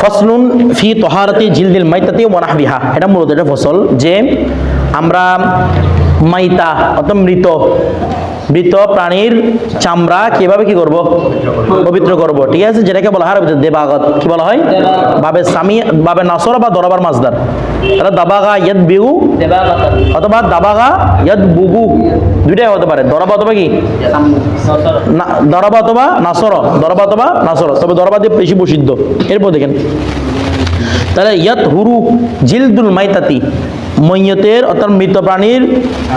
ফসলুন ফি তহারতি জিলদিল মাইতাতি ওয়ানাহবিহা এটা মূলত এটা ফসল যে আমরা মাইতা অর্থাৎ মৃত মৃত প্রাণীর চামড়া কীভাবে কি করব? পবিত্র করব ঠিক আছে? যেটাকে বলা হয় দেবাগত। কি বলা হয়? বাবে সামি বাবে নাসর বা দরবার মাজদার এটা দাবাগা ইয়াদ বিহু অথবা দাবাগা ইয়াদ বুবু দুইটাই হতে পারে। দরবা অথবা কি? দরবা অথবা নাসর। দরবা অথবা নাসর। তবে দরবা দিয়ে বেশি প্রসিদ্ধ। এরপর দেখেন। তাহলে ইয়াত হুরু জিলদুল মাইতাতি। মৈয়তের অর্থাৎ মৃত প্রাণীর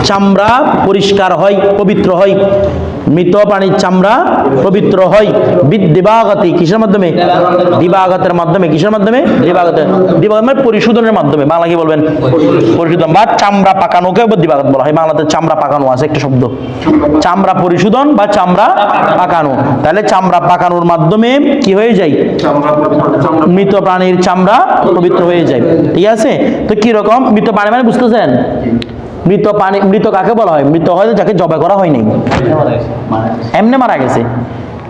চামড়া পরিষ্কার হয় পবিত্র হয়। মৃত প্রাণীর চামড়া পবিত্র হয়। বিদ দিবাগতি কিসের মাধ্যমে? দিবাগতের মাধ্যমে। কিসের মাধ্যমে? দিবাগতের। দিবাগত মানে পরিশোধনের মাধ্যমে। বাংলা কি বলবেন? পরিশোধন। বা চামড়া পাকানোকে দিবাগত বলা হয়। বাংলাতে চামড়া পাকানো আছে একটা শব্দ। চামড়া পরিশোধন বা চামড়া পাকানো। তাহলে চামড়া পাকানোর মাধ্যমে কি হয়ে যায়? মৃত প্রাণীর চামড়া পবিত্র হয়ে যায়। ঠিক আছে? তো কি রকম? মৃত প্রাণী মানে বুঝতেছেন? মৃত পানি, মৃত কাকে বলা হয়? মৃত হয় যাকে জবে করা হয়নি। এমনি মারা গেছে।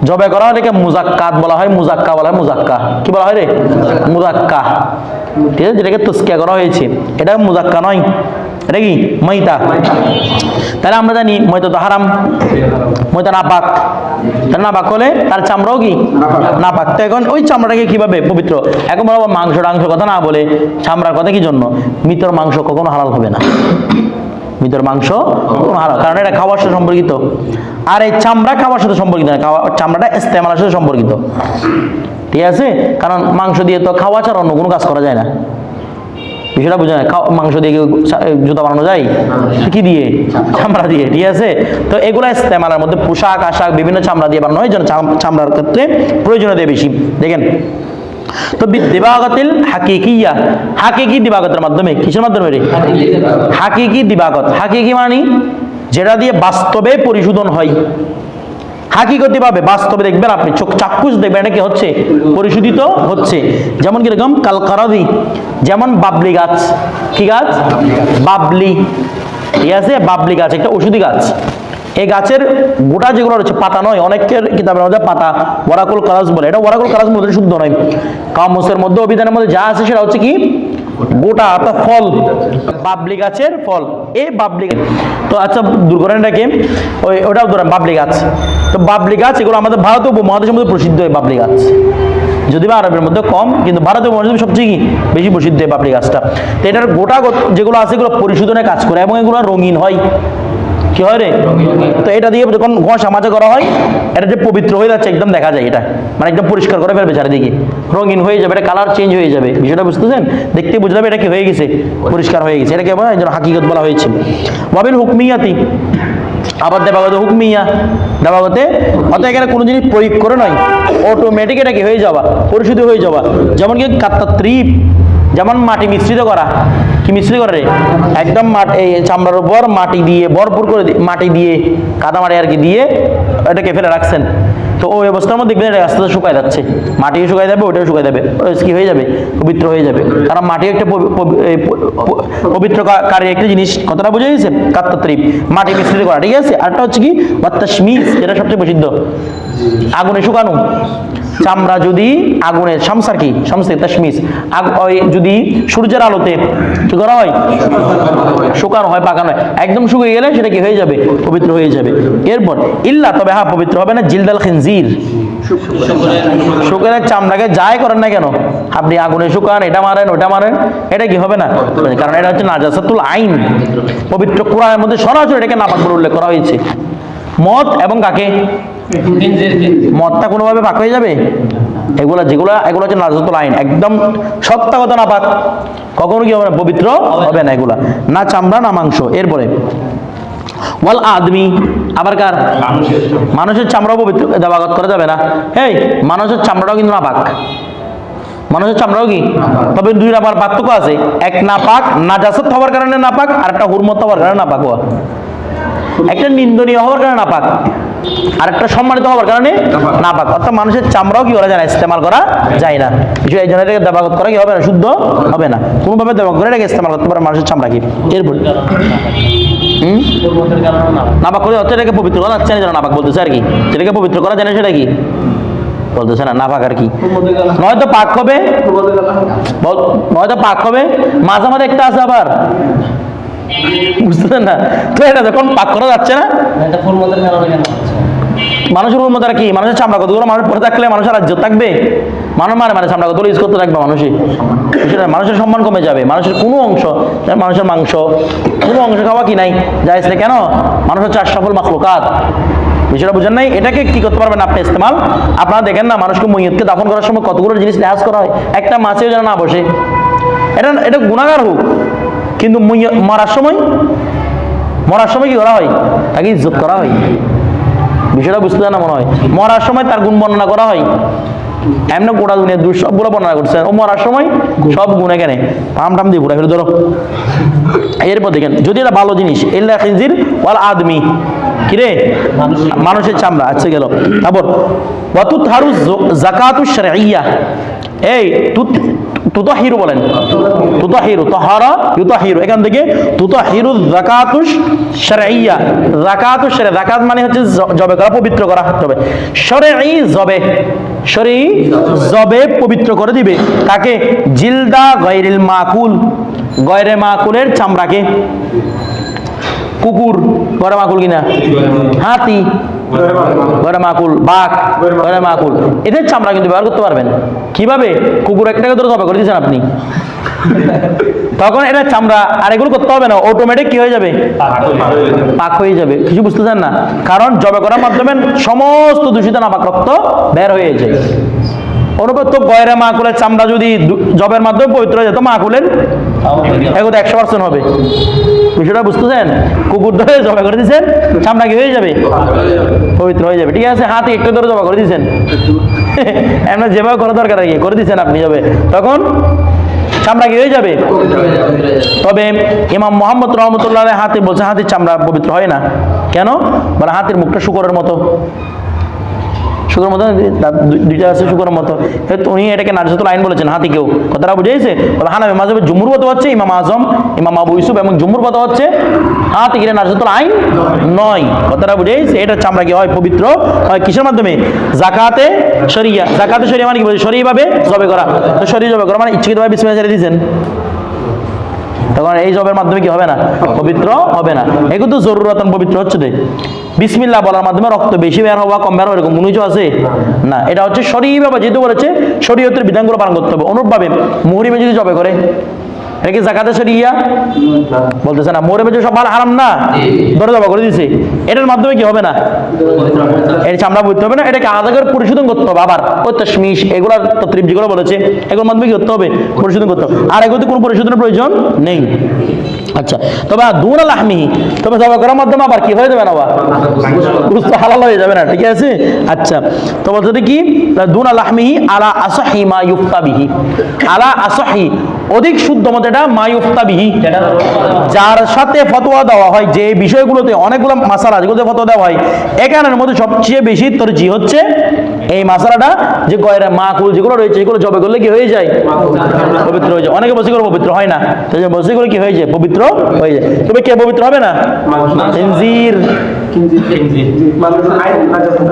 জবে করা হলে মুজাক্কাত বলা হয়, মুজাক্কা বলা হয়, মুজাক্কা। কি বলা হয় রে? মুজাক্কা। ঠিক আছে? যেটাকে তুস্কিয়া করা হয়েছে। এটা মুজাক্কা নয়। এটা কি? মইতা। তাহলে আমরা জানি মইতা তো হারাম মইতা না পাক তাহলে না পাক হলে তার চামড়াও কি? না পাক তো এখন ওই চামড়াটাকে কীভাবে পবিত্র? এখন বলব মাংস টাংস কথা না বলে চামড়ার কথা কি জন্য? মৃতর মাংস কখনো হালাল হবে না। মৃতর মাংস কখনো হালাল কারণ এটা খাওয়ার সাথে সম্পর্কিত। আর এই চামড়া খাওয়ার সাথে সম্পর্কিত না খাওয়া চামড়াটা ইস্তেমালের সাথে সম্পর্কিত। ঠিক আছে? কারণ মাংস দিয়ে তো খাওয়া ছাড়া অন্য কোনো কাজ করা যায় না। বিষয়টা বুঝে না মাংস দিয়ে জুতা বানানো যায়? কি দিয়ে? চামড়া। দিয়ে ঠিক আছে? তো এগুলো ইস্তেমালের মধ্যে পোশাক আশাক বিভিন্ন চামড়া দিয়ে বানানো হয় যেন চামড়ার ক্ষেত্রে প্রয়োজনীয়তা বেশি। দেখেন তো দিবাগতিল হাকিকিয়া। হাকিকি দিবাগতের মাধ্যমে কিসের মাধ্যমে রে? হাকিকি দিবাগত। হাকিকি মানি যেটা দিয়ে বাস্তবে পরিশোধন হয়। হাকিগতি ভাবে বাস্তবে দেখবেন আপনি চোখ চাক্ষুষ দেখবেন, এটা কি হচ্ছে? পরিশোধিত হচ্ছে। যেমন কীরকম কালকারাদি। যেমন বাবলি গাছ। কি গাছ? বাবলি। ঠিক আছে? বাবলি গাছ, একটা ওষুধি গাছ। এই গাছের গোটা যেগুলো রয়েছে, পাতা নয়, অনেকের কিতাবের মধ্যে পাতা, ওরাকুল কালাস বলে। এটা ওরাকুল কালাস মধ্যে শুদ্ধ নয়। কামসের মধ্যে, অভিধানের মধ্যে যা আছে সেটা হচ্ছে কি? গোটা। অর্থাৎ ফল। বাবলি গাছের ফল। এ বাবলি তো আচ্ছা দুর্ঘটনাটাকে ওই, ওটাও ধরেন, বাবলি গাছ। তো বাবলি গাছ, এগুলো আমাদের ভারত উপমহাদেশের মধ্যে প্রসিদ্ধ এই বাবলি গাছ। যদি বা আরবের মধ্যে কম, কিন্তু ভারতের উপমহাদেশে সবচেয়ে কি? বেশি প্রসিদ্ধ এই বাবলি গাছটা। তো এটার গোটা যেগুলো আছে, এগুলো পরিশোধনে কাজ করে, এবং এগুলো রঙিন হয়। কি হয় রে? তো এটা দিয়ে যখন ঘষা মাজা করা হয়, এটা যে পবিত্র হয়ে যাচ্ছে, একদম দেখা যায় এটা। মানে একদম পরিষ্কার করে ফেলবে চারিদিকে। রঙিন হয়ে যাবে, এটা কালার চেঞ্জ হয়ে যাবে। বিষয়টা বুঝতেছেন? দেখতে হবে এটা কি হয়ে গেছে? পরিষ্কার হয়ে গেছে। এটাকে হয় যেন হাকিকত বলা হয়েছে। বাবিল হুকমিয়াতি আবার দেবাগত হুকমিয়া। দেবাগতে অত এখানে কোনো জিনিস প্রয়োগ করে নয়। অটোমেটিক এটা কি হয়ে যাওয়া, পরিশুদ্ধ হয়ে যাওয়া। যেমন কি কাত্তাত্রিপ। যেমন মাটি মিশ্রিত করা, কি মিশ্রিত করে একদম মাটি চামড়ার উপর মাটি দিয়ে, ভরপুর করে মাটি দিয়ে কাদা মাটি আর কি দিয়ে এটাকে ফেলে রাখছেন। তো ওই অবস্থার মধ্যে দেখবেন এটা আস্তে আস্তে শুকায় যাচ্ছে। মাটিও শুকায় যাবে ওটাও শুকায় যাবে। কি হয়ে যাবে? পবিত্র হয়ে যাবে। কারণ মাটি একটা পবিত্র পবিত্রকারী একটা জিনিস। কতটা বুঝে গেছে কাত্তাত্রিপ। মাটি মিশ্রিত করা, ঠিক আছে? আরটা হচ্ছে কি? বাত্তাশমিজ এটা সবচেয়ে প্রসিদ্ধ। আগুনে শুকানো। চামড়া যদি আগুনে শামসার কি? শামসে তাশমিস আগ যদি সূর্যের আলোতে কি করা হয়? শুকানো হয়, পাকানো হয়। একদম শুকিয়ে গেলে সেটা কি হয়ে যাবে? পবিত্র হয়ে যাবে। এরপর, ইল্লা, তবে হ্যাঁ পবিত্র হবে না, জিলদাল খিনজির। শুকানের চামড়াকে যাই করেন না কেন? আপনি আগুনে শুকান, এটা মারেন ওটা মারেন, এটা কি হবে না? কারণ এটা হচ্ছে নাজাসাতুল আইন। পবিত্র কোরআনের মধ্যে সরাসরি এটাকে নাপাক বলে উল্লেখ করা হয়েছে। মদ এবং কাকে? মদটা কোনোভাবে পাক হয়ে যাবে? এগুলা যেগুলা, এগুলো হচ্ছে নাজাতুল আইন। একদম সত্য কথা না পাক, কখনো কি হবে না, পবিত্র হবে না এগুলা। না চামড়া, না মাংস। এরপরে, ওয়াল আদমি, আবার কার? মানুষের চামড়াও পবিত্র করা যাবে না। এই মানুষের চামড়াটাও কিন্তু না পাক। মানুষের চামড়াও কি? তবে দুই আবার পার্থক্য আছে। এক না পাক, নাজাসত হওয়ার কারণে না পাক, আর একটা হুরমত হওয়ার কারণে না পাক একটা নিন্দনীয় হওয়ার কারণে না পাক। আর একটা সম্মানিত হওয়ার কারণে না পাক অর্থাৎ মানুষের চামড়াও কি করা যায় না ইস্তেমাল করা যায় না। কিছু এই জন্য এটাকে দেবাগত করা কি হবে না? শুদ্ধ হবে না। কোনোভাবে দেবাগত করে এটাকে ইস্তেমাল করতে পারে মানুষের চামড়া কি? এরপর। নাপাক করে হচ্ছে এটাকে পবিত্র করা যাচ্ছে না নাপাক বলতেছে আর কি। যেটাকে পবিত্র করা যায় না সেটা কি? বলতেছে না না পাক আর কি। নয়তো পাক হবে। নয়তো পাক হবে। মাঝে মাঝে একটা আছে আবার। বুঝতেছেন না। তো এটা যখন পাক করা যাচ্ছে না? মানুষের উন্মত আর কি? মানুষের চামড়া কতগুলো মানুষ পরে থাকলে মানুষের রাজ্য থাকবে? মানুষ মানে মানে চামড়া কতগুলো ইউজ করতে থাকবে মানুষই। মানুষের সম্মান কমে যাবে। মানুষের কোনো অংশ মানুষের মাংস কোনো অংশ খাওয়া কি নাই? যাইছে কেন? মানুষ হচ্ছে আশরাফুল মাখলুকাত। বিষয়টা বুঝেন নাই? এটাকে কি করতে পারবেন আপনি ইস্তেমাল? আপনারা দেখেন না মানুষকে মৈয়তকে দাফন করার সময় কতগুলো জিনিস লেহাজ করা হয়? একটা মাছেও যেন না বসে। এটা এটা গুণাগার হোক। কিন্তু মরার সময় মরার সময় কি করা হয়? তাকে ইজ্জত করা হয়। বিষয়টা বুঝতে না মনে হয়। মরার সময় তার গুণ বর্ণনা করা হয়। এমনি গোটা দুনিয়া দূর সবগুলো বর্ণনা করছে। ও মরার সময় সব গুণ এখানে। পাম টাম দিয়ে ফেলে ধরো। এরপর দেখেন, যদি এটা ভালো জিনিস এল্লা খিনজির ওয়াল আদমি। কিরে মানুষের চামড়া আচ্ছা গেল। তারপর ওয়াতুত হারু জাকাতু শারঈয়া। এই তুত তুতাহিরু বলেন। তুতাহিরু, তাহারা ইউতাহিরু। এখান থেকে তুতাহিরু যাকাতুশ শারঈয়া। যাকাতু শারঈ যাকাত মানে হচ্ছে জবে করা, পবিত্র করা হবে। শারঈ জবে শরী জবে পবিত্র করে দিবে। কাকে? জিলদা গায়রিল মাকুল। গয়রে মাকুলের চামড়াকে। কুকুর, গয়রে মাকুল কিনা? হাতি। মাকুল এদের চামড়া কিন্তু ব্যবহার করতে পারবেন। কীভাবে? কুকুর একটাকে ধরে জবে করে দিয়েছেন আপনি। তখন এটা চামড়া আর এগুলো করতে হবে না অটোমেটিক কি হয়ে যাবে? পাক হয়ে যাবে। কিছু বুঝতে চান না? কারণ জবে করার মাধ্যমে সমস্ত দূষিত নাপাক রক্ত বের হয়ে যায়। অনুপাত তো গয়রা মাকুলের চামড়া যদি জবের মাধ্যমে পবিত্র হয়ে যেত মাকুলের এগুলো একশো পার্সেন্ট হবে। বিষয়টা বুঝতেছেন? কুকুর ধরে জবা করে দিয়েছেন চামড়া কি হয়ে যাবে? পবিত্র হয়ে যাবে। ঠিক আছে, হাতে একটু ধরে জবা করে দিয়েছেন এমন যেভাবে করা দরকার আর কি, করে দিয়েছেন আপনি যাবে তখন চামড়া কি হয়ে যাবে? তবে ইমাম মোহাম্মদ রহমতুল্লাহ হাতে বলছে, হাতির চামড়া পবিত্র হয় না। কেন? বলে হাতির মুখটা শুকরের মতো। শুকর মতো দাঁত দু- দুইটা আছে শুকরের মতো। উনি এটাকে নার্জাতুল আইন বলেছেন হাতিকেও কথাটা বুঝেছে? হানাবি মাঝে জুমুর মতো হচ্ছে, ইমাম আজম, ইমাম আবু ইউসুফ এবং জুমুর মতো হচ্ছে, হাতি কিনে নার্জাতুল আইন নয়। কথাটা বুঝেছে? এটা চামড়া কি হয়, পবিত্র হয় কিসের মাধ্যমে? জাকাতে শরিয়া। জাকাতে শরিয়া মানে কি বলছে শরীভাবে জবে করা। তো শরীর জবে করা মানে ইচ্ছাকৃতভাবে বিসমিল্লাহ ছেড়ে দিয়েছেন। তখন এই জবের মাধ্যমে কি হবে না? পবিত্র হবে না। এগুলো তো জরুরতন পবিত্র হচ্ছে রে বিসমিল্লাহ বলার মাধ্যমে রক্ত বেশি বের হওয়া, কম বের হওয়া, এরকম কোনো আছে? না। এটা হচ্ছে শরীরভাবে যেহেতু বলেছে, শরীয়তের বিধানগুলো পালন করতে হবে। অনুরূপভাবে মুহরিমে যদি জবে করে এটা কি জাকাতে শরিয়া বলতেছে না মুহরিমে যে সব ভালো হারাম না? ধরে জবা করে দিছে। এটার মাধ্যমে কি হবে না? এর চামড়া বুঝতে হবে না? এটাকে আলাদা করে পরিশোধন করতে হবে আবার। ওই তশমিশ এগুলো তত্রিপ যেগুলো বলেছে এগুলোর মাধ্যমে কি করতে হবে? পরিশোধন করতে হবে। আর এগুলোতে কোনো পরিশোধনের প্রয়োজন নেই। আচ্ছা তবে দুন আহমিহি তবে জবা করার মাধ্যমে আবার কি হয়ে যাবে না বুঝতে হালাল হয়ে যাবে না ঠিক আছে? আচ্ছা তো বলতে কি? দুন আলাহমিহি আলা আসাহি মা ইউফতা বিহি। আলা আসাহি অধিক শুদ্ধ মত এটা মা ইউফতা বিহি। যার সাথে ফতোয়া দেওয়া হয়, যে বিষয়গুলোতে অনেকগুলো মাসালা যেগুলোতে ফতোয়া দেওয়া হয় এখানের মধ্যে সবচেয়ে বেশি তোর তরজি হচ্ছে এই মাসালাটা, যে গয়রা মাকুল যেগুলো রয়েছে এগুলো জবে করলে কি হয়ে যায়? পবিত্র হয়ে যায়। অনেকে বসে করে পবিত্র হয় না। তো যে বসে করে কি হয়ে যায়? পবিত্র হয়ে যায়। তবে কে পবিত্র হবে না? ইনজির।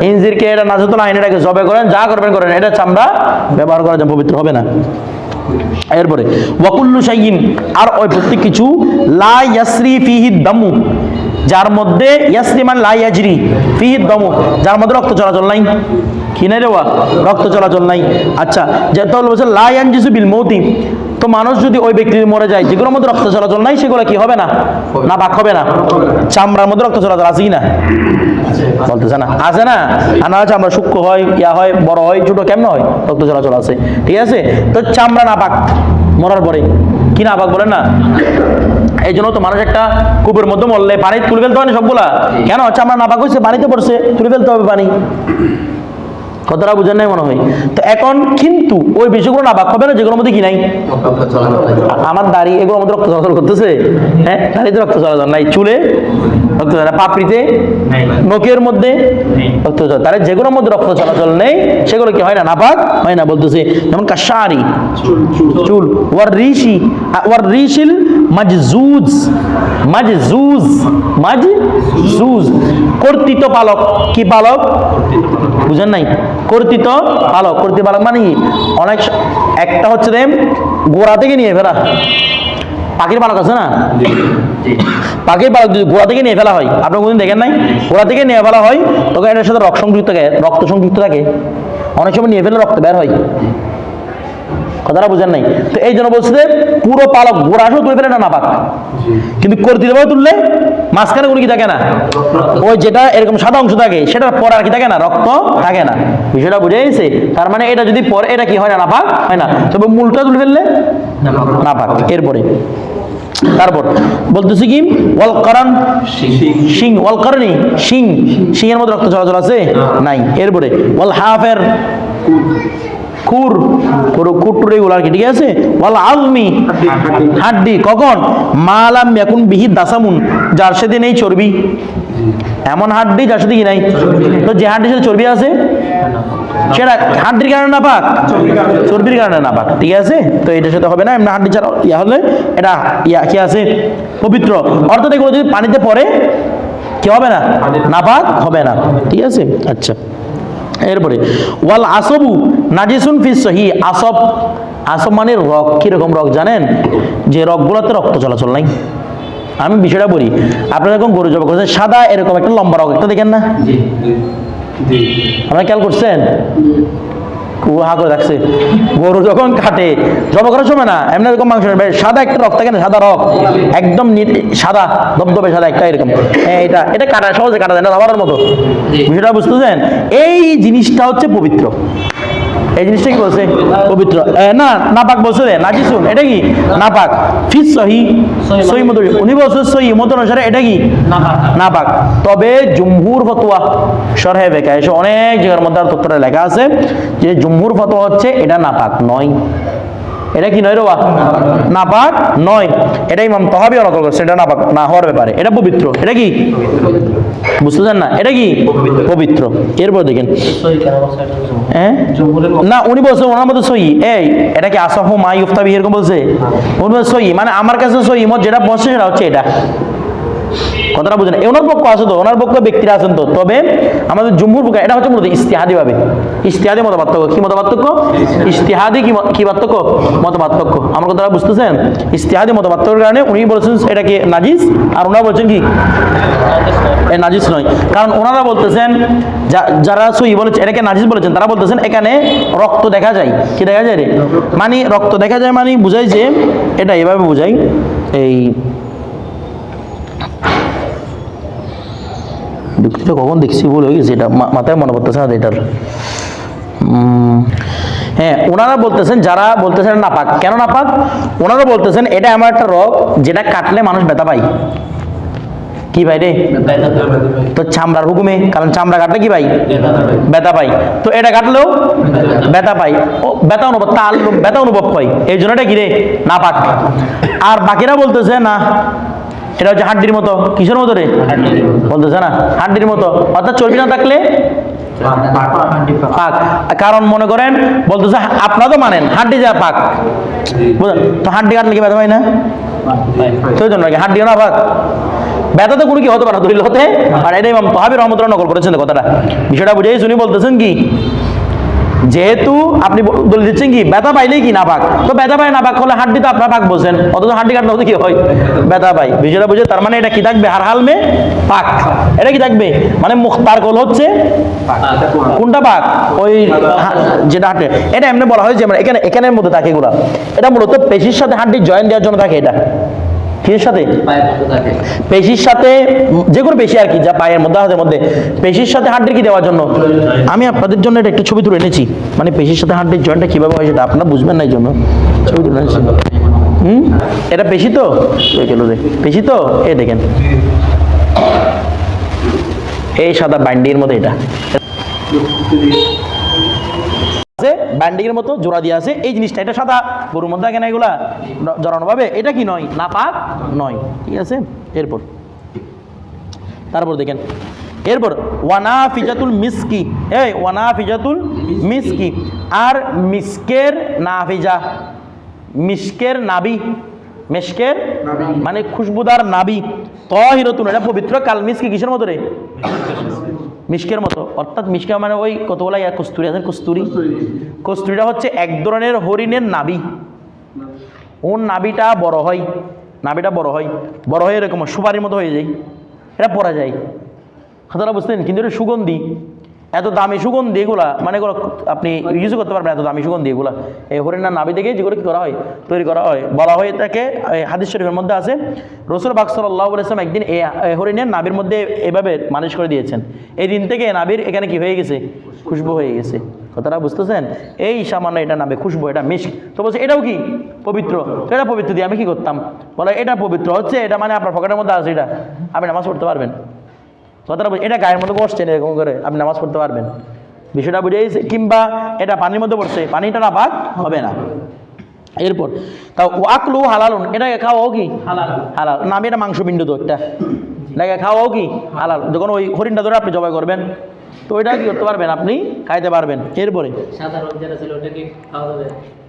ইনজিরকে এটা নাজতুল আইন, এটাকে জবে করেন, যা করবেন, করেন। এটা চামড়া ব্যবহার করা যায় পবিত্র হবে না। এরপরে, ওয়াকুল্লু শাইইন, আর ওই প্রত্যেক কিছু, লা ইয়াসরি ফিহি দামু, যার মধ্যে ইয়াসরি মানে লা ইয়াজরি, ফিহি দামু, যার মধ্যে রক্ত চলাচল নাই। কি নাই রে রক্ত চলাচল নাই। আচ্ছা যে তাহলে বলছে লা ইয়ানজিসু বিল মৌতি তো মানুষ যদি ওই ব্যক্তি মরে যায় যেগুলোর মধ্যে রক্ত চলাচল নাই সেগুলো কি হবে না? না বাক হবে না? চামড়ার মধ্যে রক্ত চলাচল আছে না? বলতেছে না? আছে না? আর না আমরা সূক্ষ্ম হয় ইয়া হয় বড় হয় ছোট কেমন হয়? রক্ত চলাচল আছে। ঠিক আছে? তো চামড়া না পাক মরার পরে। কি না পাক বলেন না? এই জন্য তো মানুষ একটা কূপের মধ্যে মরলে পানি তুলে ফেলতে হয় না সবগুলা। কেন? চামড়া না পাক হয়েছে পানিতে পড়ছে তুলে ফেলতে হবে পানি। কতটা বুঝেন নাই মনে হয়। তো এখন কিন্তু ওই বিষয়গুলো না বাক হবে না যেগুলোর মধ্যে কি নাই? আমার দাড়ি এগুলো মধ্যে রক্ত চলাচল করতেছে। হ্যাঁ? দাড়িতে রক্ত চলাচল নাই চুলে রক্ত চলাচল পাপড়িতে নখের মধ্যে রক্ত চলাচল তাহলে যেগুলোর মধ্যে রক্ত চলাচল নেই সেগুলো কি হয় না নাপাক? হয় না বলতেছে। যেমন কাশারি চুল ওয়ার ঋষি ওয়ার ঋষিল মাজজুজ মাজজুজ মাজজুজ। কর্তৃত্ব পালক কি পালক? বুঝেন নাই? কর্তৃত পালক। কর্তৃত পালক মানে কি অনেক একটা হচ্ছে রে গোড়া থেকে নিয়ে ফেলা। পাখির পালক আছে না? পাখির পালক যদি গোড়া থেকে নিয়ে ফেলা হয় আপনার কোনদিন দেখেন নাই? গোড়া থেকে নিয়ে ফেলা হয় তখন এটার সাথে রক্ত সংযুক্ত থাকে। রক্ত সংযুক্ত থাকে। অনেক সময় নিয়ে ফেলে রক্ত বের হয়। কথাটা বুঝেন নাই। তো এই জন্য বলছে যে পুরো পালক গোড়া আসলে তুলে ফেলে না নাপাক। কিন্তু কর্তৃত ভাবে তুললে মাঝখানে কোনো কি থাকে না? ওই যেটা এরকম সাদা অংশ থাকে সেটার পর আর কি থাকে না? রক্ত থাকে না। বিষয়টা বুঝে গেছে? তার মানে এটা যদি পরে এটা কি হয় না নাপাক? হয় না। তবে মূলটা তুলে ফেললে নাপাক। এরপরে। তারপর বলতেছি কি ওয়াল কারণ শিং। ওয়াল শিং শিং। এর মধ্যে রক্ত চলাচল আছে? নাই। এরপরে ওয়াল হাফের কুর, পুরো কুটুর এগুলো আর কি, ঠিক আছে? ওয়াল আলমি হাড্ডি, কখন? মালাম এখন বিহি দাসামুন, যার সাথে নেই চর্বি। এমন হাড্ডি যার সাথে কি নাই। তো যে হাড্ডির সাথে চর্বি আছে? সেটা হাড্ডির কারণে না পাক? চর্বির কারণে না পাক, ঠিক আছে? তো এটার সাথে হবে না, এমনি হাড্ডি ছাড়া ইয়া হলে এটা ইয়া কি আছে? পবিত্র। অর্থাৎ এগুলো যদি পানিতে পড়ে, কি হবে না? নাপাক হবে না, ঠিক আছে? আচ্ছা। এরপরে ওয়াল আসবু নাজিসুন ফিস সহি আসব আসব মানে রক কীরকম রক জানেন? যে রকগুলোতে রক্ত চলাচল নাই। আমি বিষয়টা বলি আপনারা যখন গরু জবা করছেন সাদা এরকম একটা লম্বা রক একটা দেখেন না? আপনারা খেয়াল করছেন? ও হা করে রাখছে। গরু যখন কাটে জব করার সময় না এমনি এরকম মাংস সাদা একটা রক্ত থাকে না সাদা রক একদম সাদা দবদবে সাদা একটা এরকম। হ্যাঁ, এটা এটা কাটা সহজে কাটা যায় না রাবারের মতো। বিষয়টা বুঝতেছেন এই জিনিসটা হচ্ছে পবিত্র। এই জিনিসটা কি বলছে? পবিত্র। না নাপাক বলছে রে নাজিসুন এটা কি? নাপাক। ফিস সহি সহি সহি মতো উনি বলছে সহি মতো অনুসারে এটা কি? নাপাক। তবে জুমহুর ফতোয়া সরহে বেকা এসে অনেক জায়গার মধ্যে আর তথ্যটা লেখা আছে যে জুমহুর ফতোয়া হচ্ছে এটা নাপাক নয়। এটা কি নয় রোয়া? নাপাক নয়। এটা ইমাম তহাবি অনকল করছে এটা নাপাক না হওয়ার ব্যাপারে। এটা পবিত্র। এটা কি? বুঝতেছেন না? এটা কি? পবিত্র। এরপর দেখেন? হ্যাঁ? না, উনি বলছে ওনার মতো সই এই, এটা কি আসাহ মাই উফতাবি এরকম বলছে? উনি বলছে সই মানে আমার কাছে সই মত যেটা বসছে সেটা হচ্ছে এটা। কথাটা বুঝেন। ওনার পক্ষ আছে তো, ওনার পক্ষ ব্যক্তিরা আছেন তো। তবে আমাদের জম্মুর পক্ষ এটা হচ্ছে মূলত ইস্তেহাদি ভাবে। ইস্তেহাদি মত পার্থক্য কি মত পার্থক্য ইস্তেহাদি কি কি পার্থক্য মত পার্থক্য আমার কথাটা বুঝতেছেন? ইস্তেহাদি মত পার্থক্যের কারণে উনি বলেছেন এটা কি নাজিস? আর ওনারা বলছেন কি? নাজিস নয়। কারণ ওনারা বলতেছেন যারা সই বলেছে, এটাকে নাজিস বলেছেন, তারা বলতেছেন এখানে রক্ত দেখা যায়। কি দেখা যায় রে? মানে রক্ত দেখা যায় মানে বুঝাই যে, এটা এভাবে বুঝাই এই দুঃখিত কখন দেখছি ভুল হয়ে গেছে এটা মাথায় মনে পড়তেছে না এটার। হ্যাঁ ওনারা বলতেছেন, যারা বলতেছেন নাপাক। কেন নাপাক? ওনারা বলতেছেন, এটা এমন একটা রোগ যেটা কাটলে মানুষ ব্যথা পায়। কি ভাই রে? তো চামড়ার হুকুমে, কারণ চামড়া কাটলে কি ভাই? ব্যথা পাই তো এটা কাটলেও ব্যথা পাই ও, ব্যথা অনুভব, তাল, ব্যথা অনুভব পাই এই জন্য এটা কি রে? না পাক আর বাকিরা বলতেছে, না এটা হচ্ছে হাড্ডির মতো। কিসের মতো রে? বলতেছে না, হাড্ডির মতো। অর্থাৎ চর্বি না থাকলে? পাক কারণ মনে করেন, বলতেছে আপনারা তো মানেন, হাড্ডি যা পাক তো হাড্ডি কাটলে কি ব্যথা পাই না? জন্য নাকি হাড্ডি না পাক ব্যথা তো কোনো কি হতে পারে দলিল হতে। আর এটা ইমাম রহমতুল্লাহ নকল করেছেন কথাটা। বিষয়টা বুঝেই শুনি বলতেছেন কি? যেহেতু আপনি দলিল দিচ্ছেন কি, ব্যথা পাইলেই কি না পাক তো ব্যথা পাই না পাক হলে হাড্ডি তো আপনার পাক বলছেন অথচ হাড্ডি কাটলে হতে কি হয়? ব্যথা পাই বিষয়টা বুঝে তার মানে এটা কি থাকবে? হার হাল মে পাক। এটা কি থাকবে? মানে মুখতার গোল হচ্ছে কোনটা পাক? ওই যেটা হাঁটে। এটা এমনি বলা হয় যে আমরা এখানে এখানের মধ্যে থাকে এগুলা। এটা মূলত পেশির সাথে হাড্ডি জয়েন দেওয়ার জন্য থাকে এটা। কিসের সাথে। পেশির সাথে যে কোনো পেশি আর কি যা পায়ের মধ্যে হাতের মধ্যে। পেশির সাথে হাড্ডির কি দেওয়ার জন্য? আমি আপনাদের জন্য এটা একটু ছবি তুলে এনেছি। মানে পেশির সাথে হাড্ডির জয়েন্টটা কীভাবে হয় সেটা আপনারা বুঝবেন না এই জন্য। ছবি তুলে এনেছি। হুম? এটা পেশি তো? পেশি তো? এই দেখেন। এই সাদা ব্যান্ডির মধ্যে এটা। আছে ব্যান্ডিং এর মতো জোড়া দিয়ে আছে। এই জিনিসটা এটা সাদা। গরুর মধ্যে কেন এগুলা ন- জড়ানো ভাবে। এটা কি নয়? না পাক নয়। ঠিক আছে? এরপর। তারপর দেখেন। এরপর ওয়ানা ফিজাতুল মিসকি। এই ওয়ানা ফিজাতুল মিসকি। আর মিসকের নাফিজা। মিসকের নাবি। মেশকের মানে খুশবুদার নাবি। তহিরতুন এটা পবিত্র কাল। মিসকি কিসের মতো রে? মিষ্কের মতো। অর্থাৎ মিশকে মানে ওই কতগুলা ইয়া কস্তুরি? আছে কস্তুরি? কস্তুরিটা হচ্ছে এক ধরনের হরিণের নাবি ওর নাবিটা বড় হয়। নাবিটা বড় হয়। বড় হয়ে এরকম সুপারির মতো হয়ে যায়। এটা পরা যায় কথাটা বুঝতেন কিন্তু এটা সুগন্ধি। এত দামি সুগন্ধি এগুলা মানে এগুলো আপনি ইউজ করতে পারবেন, এত দামি সুগন্ধি এগুলা। এই হরিণার নাবি থেকে যেগুলো কি করা হয়? তৈরি করা হয়। বলা হয় তাকে হাদিস শরীফের মধ্যে আছে, রসুল বাকসর আল্লাহ ইসলাম একদিন এই হরিণের নাবির মধ্যে এভাবে মালিশ করে দিয়েছেন। এই দিন থেকে নাবির এখানে কি হয়ে গেছে? খুশবু হয়ে গেছে। কথাটা বুঝতেছেন? এই সামান্য এটা নামে খুশবু, এটা মিশ তো বলছে, এটাও কি? পবিত্র। এটা পবিত্র দিয়ে আমি কি করতাম? বলে, এটা পবিত্র হচ্ছে, এটা মানে আপনার পকেটের মধ্যে আছে, এটা। আপনি নামাজ পড়তে পারবেন। কথাটা এটা গায়ের মধ্যে বসছেন এরকম করে আপনি নামাজ পড়তে পারবেন। বিষয়টা বুঝে কিংবা এটা পানির মধ্যে পড়ছে পানিটা না পাক হবে না। এরপর তা ওয়াকলু হালালুন এটাকে খাওয়াও কি? হালাল। হালাল। না আমি এটা মাংস বিন্দু তো একটা। এটাকে খাওয়াও কি? হালাল। যখন ওই হরিণটা ধরে আপনি জবাই করবেন তো ওইটা কি করতে পারবেন আপনি? খাইতে পারবেন। এরপরে কি খাওয়া যাবে?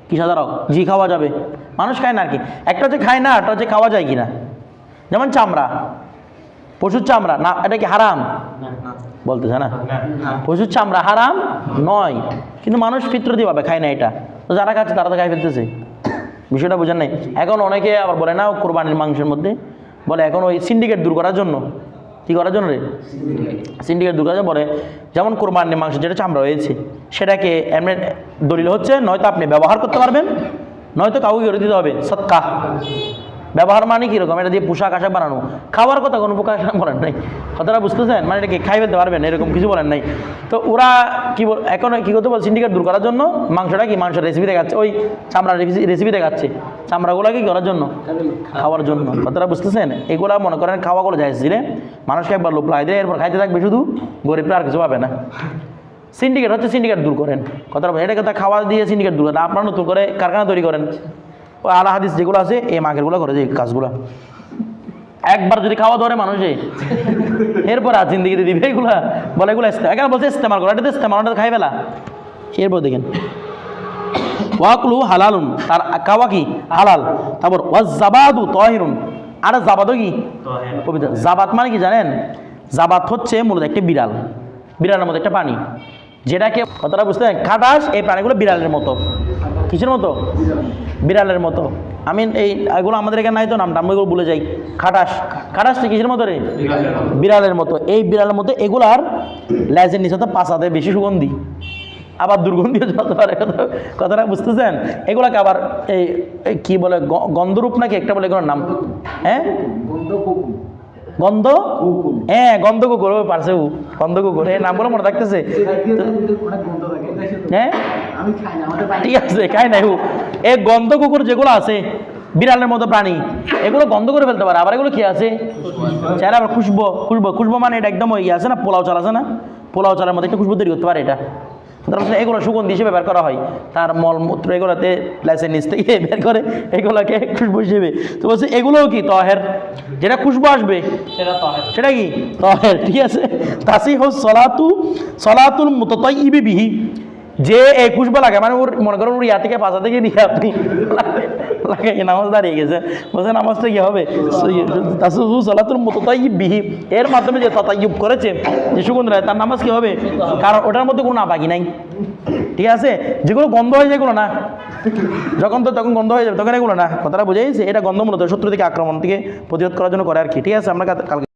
কি সাধারণ? জি খাওয়া যাবে। মানুষ খায় না আর কি। একটা হচ্ছে খায় না একটা হচ্ছে খাওয়া যায় কি না যেমন চামড়া। পশুর চামড়া না এটা কি হারাম? বলতেছে না? পশুর চামড়া হারাম নয় কিন্তু মানুষ ফিতরতি পাবে খায় না এটা। তো যারা খাচ্ছে তারা তো খাই ফেলতেছে বিষয়টা বোঝেন নাই। এখন অনেকে আবার বলে না কোরবানির মাংসের মধ্যে। বলে এখন ওই সিন্ডিকেট দূর করার জন্য। কি করার জন্য রে? সিন্ডিকেট দূর করার জন্য বলে যেমন কোরবানির মাংস যেটা চামড়া হয়েছে সেটাকে এমনি দলিল হচ্ছে নয়তো আপনি ব্যবহার করতে পারবেন নয়তো কাউকে করে দিতে হবে। সৎকা। ব্যবহার মানে কীরকম এটা দিয়ে পোশাক আশাক বানানো। খাওয়ার কথা কোনো আশাক বলেন নাই। কথাটা বুঝতেছেন? মানে এটাকে খাই ফেলতে পারবেন? এরকম কিছু বলেন নাই। তো ওরা কি বল এখন কী করতে বল সিন্ডিকেট দূর করার জন্য মাংসটা কি? মাংস রেসিপি দেখাচ্ছে। ওই চামড়া রেসিপি দেখাচ্ছে। চামড়াগুলো কি করার জন্য? খাওয়ার জন্য। কথাটা বুঝতেছেন? এগুলা মনে করেন খাওয়া করে খাওয়াগুলো যাইছিলে মানুষকে একবার লোভ লাই দেয়, এরপর খাইতে থাকবে শুধু। গরিবরা আর কিছু পাবে না। সিন্ডিকেট হচ্ছে সিন্ডিকেট দূর করেন। কথাটা। এটা কথা খাওয়া দিয়ে সিন্ডিকেট দূর করেন? আপনারা নতুন করে কারখানা তৈরি করেন। ও আলা হাদিস যেগুলো আছে এই মাগেরগুলো করে যে কাজগুলো। একবার যদি খাওয়া ধরে মানুষে এরপর আর জিন্দিগিতে দিবে এগুলা? বলে এগুলো এখানে বলছে ইস্তেমাল করে এটা তো ইস্তেমাল ওটা খাই ফেলা এরপর দেখেন ওয়াকলু হালালুন তার খাওয়া কি? হালাল। তারপর ওয়াজ জাবাদু তহিরুন। আর জাবাদও কি? পবিত্র। জাবাত মানে কি জানেন? জাবাত হচ্ছে মূলত একটা বিড়াল। বিড়ালের মতো একটা প্রাণী যেটাকে কতটা বুঝতে খাটাস এই প্রাণীগুলো বিড়ালের মতো। কিসের মতো? বিড়ালের মতো। আমি এই এগুলো আমাদের এখানে নাই তো নামটা আমি এগুলো ভুলে যাই। খাটাস। খাটাসটা কিসের মতো রে? বিড়ালের মতো। এই বিড়ালের মতো এগুলার লেজের নিচে তো পাশাতে বেশি সুগন্ধি। আবার দুর্গন্ধিও যত পারে কথা- কথাটা বুঝতেছেন? এগুলাকে আবার এই কি বলে গন্ধরূপ নাকি একটা বলে এগুলোর নাম? হ্যাঁ? গন্ধ? হ্যাঁ গন্ধ কুকুর পারছে গন্ধ কুকুর এই নামগুলো মনে থাকতেছে। হ্যাঁ? ঠিক আছে খাই নাই ও এই গন্ধ কুকুর যেগুলো আছে বিড়ালের মতো প্রাণী এগুলো গন্ধ করে ফেলতে পারে। আবার এগুলো কি আছে? চাইলে আবার খুশবো খুশবো খুশবো মানে এটা একদম ইয়ে আছে না পোলাও চাল আছে না? পোলাও চালের মধ্যে একটা খুশবো তৈরি করতে পারে এটা। তারপর এগুলো সুগন্ধি হিসেবে বের করা হয়। তার মলমূত্র এগুলোতে লাইসেন্স নিচ থেকে বের করে এগুলোকে খুশবু হিসেবে। তো বলছে এগুলোও কি তহের? যেটা খুশবু আসবে সেটা তো সেটা কি? তহের ঠিক আছে? তাসি হোস সলাতু সলাতুল মুততাই ইবি বিহি। যে এই খুশবা লাগে মানে ওর, মনে করেন ওর ইয়া থেকে পাশা থেকে নিয়ে আপনি লাগে নামাজ দাঁড়িয়ে গেছে। বলছে, নামাজটা কি হবে? তাসু সলাতুল মুততাই বিহি। এর মাধ্যমে যে ততাইব করেছে, যে সুগন্ধ রায় তার নামাজ কি হবে? কারণ ওটার মধ্যে কোনো নাপাকি নাই। ঠিক আছে? যেগুলো গন্ধ হয়ে যায়, এগুলো না। যখন তো তখন গন্ধ হয়ে যাবে, তখন এগুলো না। কথাটা বুঝে এটা গন্ধ মূলত শত্রু থেকে আক্রমণ থেকে প্রতিরোধ করার জন্য করে আর কি। ঠিক আছে? আমরা কালকে